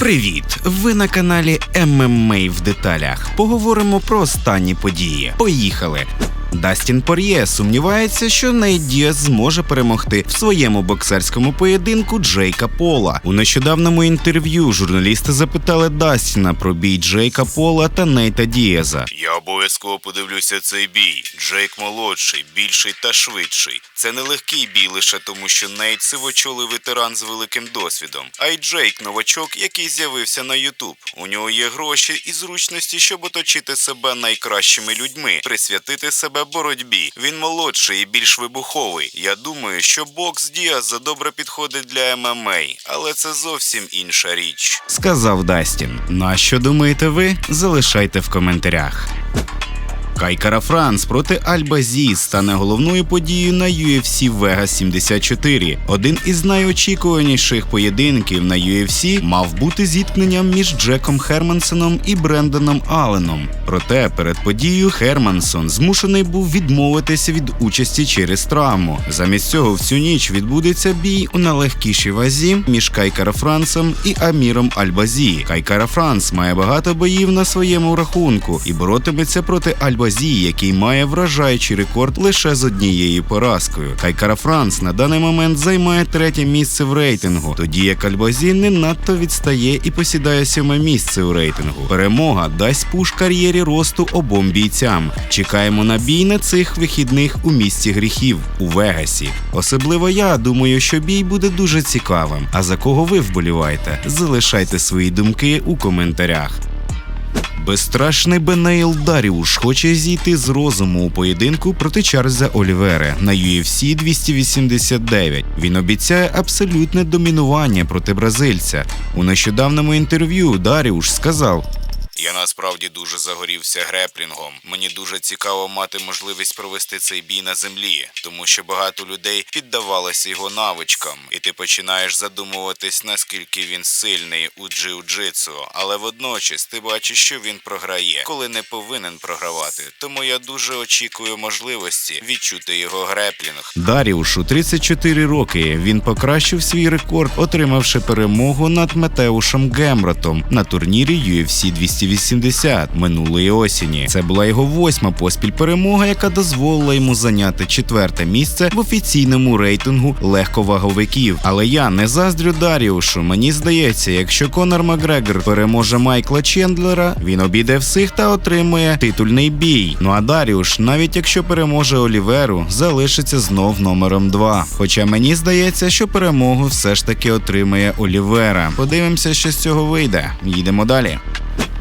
Привіт! Ви на каналі ММА в деталях. Поговоримо про останні події. Поїхали! Дастін Пор'є сумнівається, що Нейт Діас зможе перемогти в своєму боксерському поєдинку Джейка Пола. У нещодавному інтерв'ю журналісти запитали Дастіна про бій Джейка Пола та Нейта Діаза. Я обов'язково подивлюся цей бій. Джейк молодший, більший та швидший. Це не легкий бій лише тому, що Нейт сивочолий ветеран з великим досвідом. А й Джейк новачок, який з'явився на Ютуб. У нього є гроші і зручності, щоб оточити себе найкращими людьми, присвятити себе боротьбі. Він молодший і більш вибуховий. Я думаю, що бокс Діаза добре підходить для ММА, але це зовсім інша річ. Сказав Дастін. На що думаєте ви? Залишайте в коментарях. Кайкара Франс проти Альбазі стане головною подією на UFC Vegas 74. Один із найочікуваніших поєдинків на UFC мав бути зіткненням між Джеком Хермансоном і Бренданом Алленом. Проте перед подією Хермансон змушений був відмовитися від участі через травму. Замість цього всю ніч відбудеться бій у налегкішій вазі між Кайкара Франсом і Аміром Альбазі. Кайкара Франс має багато боїв на своєму рахунку і боротиметься проти Альбазі, який має вражаючий рекорд лише з однією поразкою. Кайкара Франс на даний момент займає третє місце в рейтингу, тоді як Альбазі не надто відстає і посідає сьоме місце у рейтингу. Перемога дасть пуш кар'єрі росту обом бійцям. Чекаємо на бій на цих вихідних у місті гріхів у Вегасі. Особливо я думаю, що бій буде дуже цікавим. А за кого ви вболіваєте? Залишайте свої думки у коментарях. Безстрашний Бенейл Даріуш хоче зійти з розуму у поєдинку проти Чарльза Олівери на UFC 289. Він обіцяє абсолютне домінування проти бразильця. У нещодавному інтерв'ю Даріуш сказав: Я насправді дуже загорівся греплінгом. Мені дуже цікаво мати можливість провести цей бій на землі, тому що багато людей піддавалися його навичкам, і ти починаєш задумуватись, наскільки він сильний у джиу-джитсу, але водночас ти бачиш, що він програє, коли не повинен програвати. Тому я дуже очікую можливості відчути його греплінг. Даріушу 34 роки. Він покращив свій рекорд, отримавши перемогу над Метеушем Гемротом на турнірі UFC 280 минулої осені. Це була його восьма поспіль перемога, яка дозволила йому зайняти четверте місце в офіційному рейтингу легковаговиків. Але я не заздрю Даріушу. Мені здається, якщо Конор Макгрегор переможе Майкла Чендлера, він обійде всіх та отримує титульний бій. Ну а Даріуш, навіть якщо переможе Оліверу, залишиться знов номером 2. Хоча мені здається, що перемогу все ж таки отримає Олівера. Подивимося, що з цього вийде. Їдемо далі.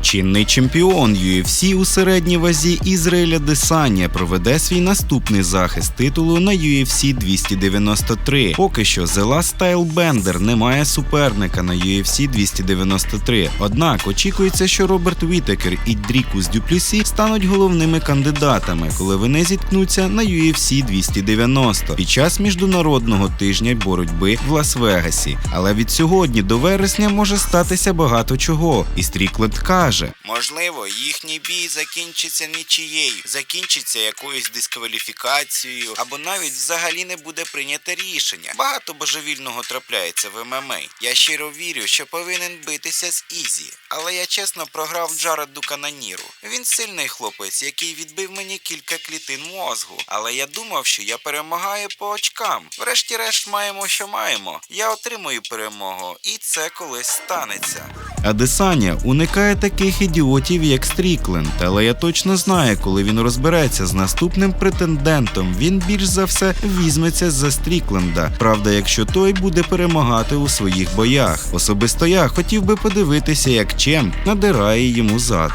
Чинний чемпіон UFC у середній вазі Ізраїля Десаня проведе свій наступний захист титулу на UFC 293. Поки що Style Bender не має суперника на UFC 293. Однак очікується, що Роберт Вітекер і Дрікус Дюплюсі стануть головними кандидатами, коли вони зіткнуться на UFC 290 під час міжнародного тижня боротьби в Лас-Вегасі. Але від сьогодні до вересня може статися багато чого. І Стрікленд каже. Можливо, їхній бій закінчиться нічією, закінчиться якоюсь дискваліфікацією, або навіть взагалі не буде прийнято рішення. Багато божевільного трапляється в ММА. Я щиро вірю, що повинен битися з Ізі, але я чесно програв Джареду Кананіру. Він сильний хлопець, який відбив мені кілька клітин мозгу. Але я думав, що я перемагаю по очкам. Врешті-решт маємо, що маємо. Я отримую перемогу, і це колись станеться. Адесаня уникає таких ідіотів, як Стрікленд, але я точно знаю, коли він розбереться з наступним претендентом, він більш за все візьметься за Стрікленда. Правда, якщо той буде перемагати у своїх боях. Особисто я хотів би подивитися, як Чемп надирає йому зад.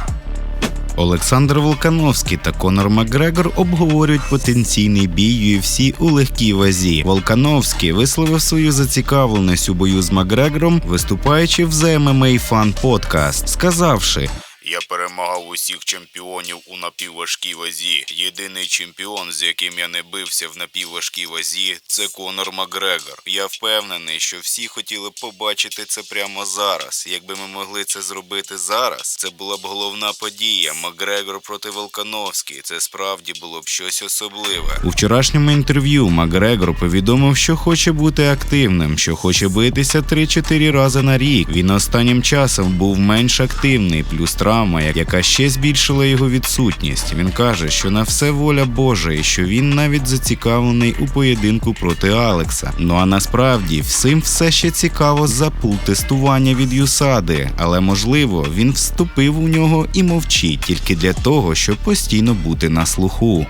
Олександр Волкановський та Конор Макгрегор обговорюють потенційний бій UFC у легкій вазі. Волкановський висловив свою зацікавленість у бою з Макгрегором, виступаючи в The MMA Fan Podcast, сказавши. Я перемагав усіх чемпіонів у напівважкій вазі. Єдиний чемпіон, з яким я не бився в напівважкій вазі, це Конор Макгрегор. Я впевнений, що всі хотіли побачити це прямо зараз. Якби ми могли це зробити зараз, це була б головна подія. Макгрегор проти Волкановський. Це справді було б щось особливе. У вчорашньому інтерв'ю Макгрегор повідомив, що хоче бути активним, що хоче битися 3-4 рази на рік. Він останнім часом був менш активний, плюс травма, яка ще збільшила його відсутність. Він каже, що на все воля Божа, і що він навіть зацікавлений у поєдинку проти Алекса. Ну а насправді всім все ще цікаво за пул тестування від Юсади, але можливо він вступив у нього і мовчить тільки для того, щоб постійно бути на слуху.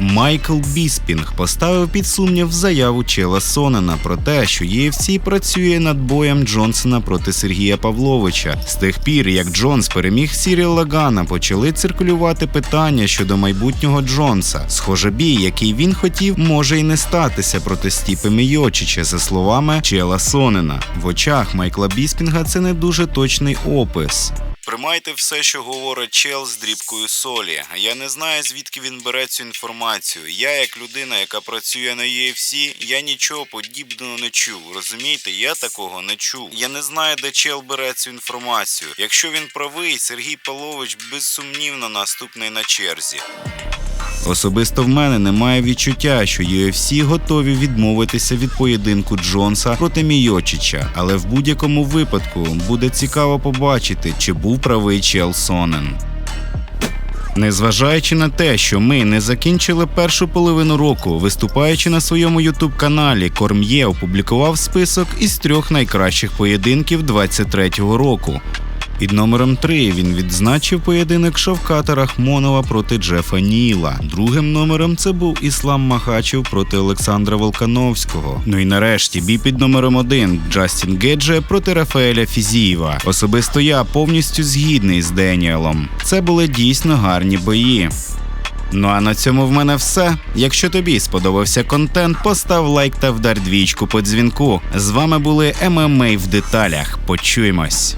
Майкл Біспінг поставив під сумнів заяву Чела Сонена про те, що UFC працює над боєм Джонсона проти Сергія Павловича. З тих пір, як Джонс переміг Сіріл Лагана, почали циркулювати питання щодо майбутнього Джонса. Схоже, бій, який він хотів, може й не статися проти Стіпи Мійочича, за словами Чела Сонена. В очах Майкла Біспінга це не дуже точний опис. Приймайте все, що говорить чел з дрібкою солі. Я не знаю, звідки він бере цю інформацію. Я, як людина, яка працює на UFC, я нічого подібного не чув. Розумієте, я такого не чув. Я не знаю, де чел бере цю інформацію. Якщо він правий, Сергій Павлович безсумнівно наступний на черзі. Особисто в мене немає відчуття, що UFC готові відмовитися від поєдинку Джонса проти Мійочича, але в будь-якому випадку буде цікаво побачити, чи був правий Чел Сонен. Незважаючи на те, що ми не закінчили першу половину року, виступаючи на своєму ютуб каналі, Корм'є опублікував список із трьох найкращих поєдинків 23-го року. Під номером 3 він відзначив поєдинок Шавката Рахмонова проти Джефа Ніла. Другим номером це був Іслам Махачев проти Олександра Волкановського. Ну і нарешті бій під номером 1 Джастін Гедже проти Рафаеля Фізієва. Особисто я повністю згідний з Деніелом. Це були дійсно гарні бої. Ну а на цьому в мене все. Якщо тобі сподобався контент, постав лайк та вдар двічку по дзвінку. З вами були ММА в деталях. Почуємось.